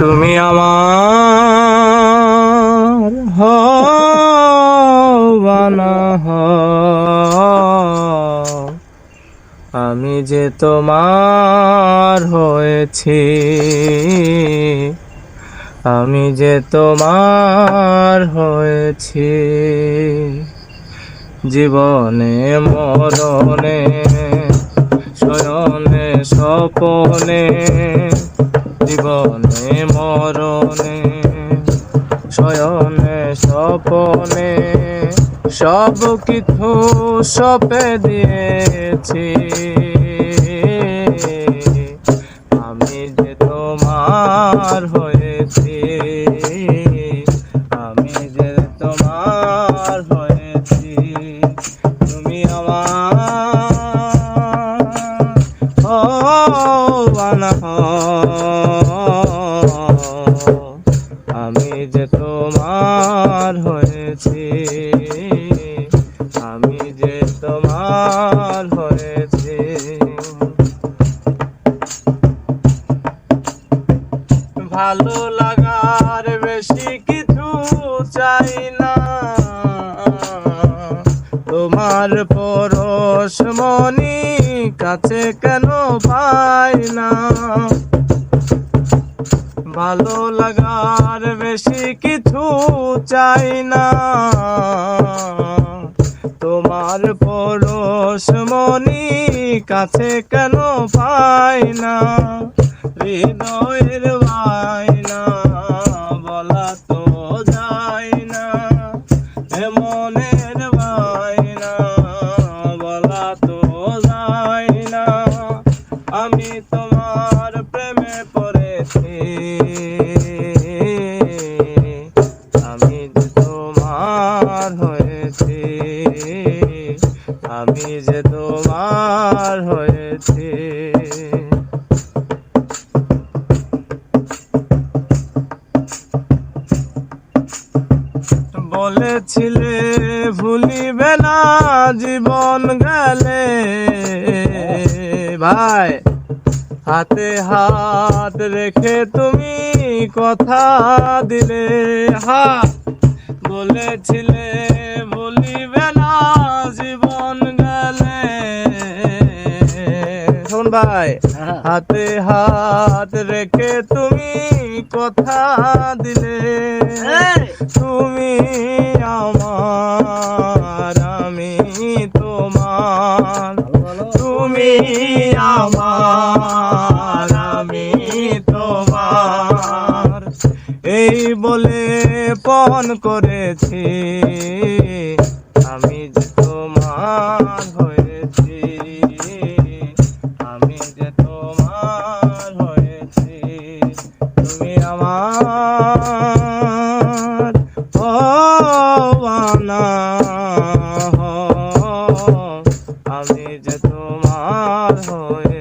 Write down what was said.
তুমি আমার হবানা হও। আমি যে তোমার হয়েছি, আমি যে তোমার হয়েছি, জীবনে, মরণে, শয়নে, স্বপনে জীবনে মরণে শয়নে স্বপনে সব কিছু সপে দিয়েছি। আমি যে তোমার হয়েছি। ভালো লাগার বেশি কিছু চাই না। তোমার পরশ মনি কাছে কেন পাই না? ভালো লাগার বেশি কিছু চাই না। তোমার পরশ মনি কাছে কেন পায় না? হৃদয়ের বায়না যে তোমার হয়েছে। বলেছিলে ভুলিবে না জীবন গেলে। ভাই, হাতে হাত রেখে তুমি কথা দিলে। হা, বলেছিলে ভাই হাতে হাত রেখে তুমি কথা দিলে। তুমি আমার আমি তোমার। তুমি আমার আমি তোমার। এই বলে পণ করেছি আমি যে তোমার যে তোমার হয়েছি আমি যে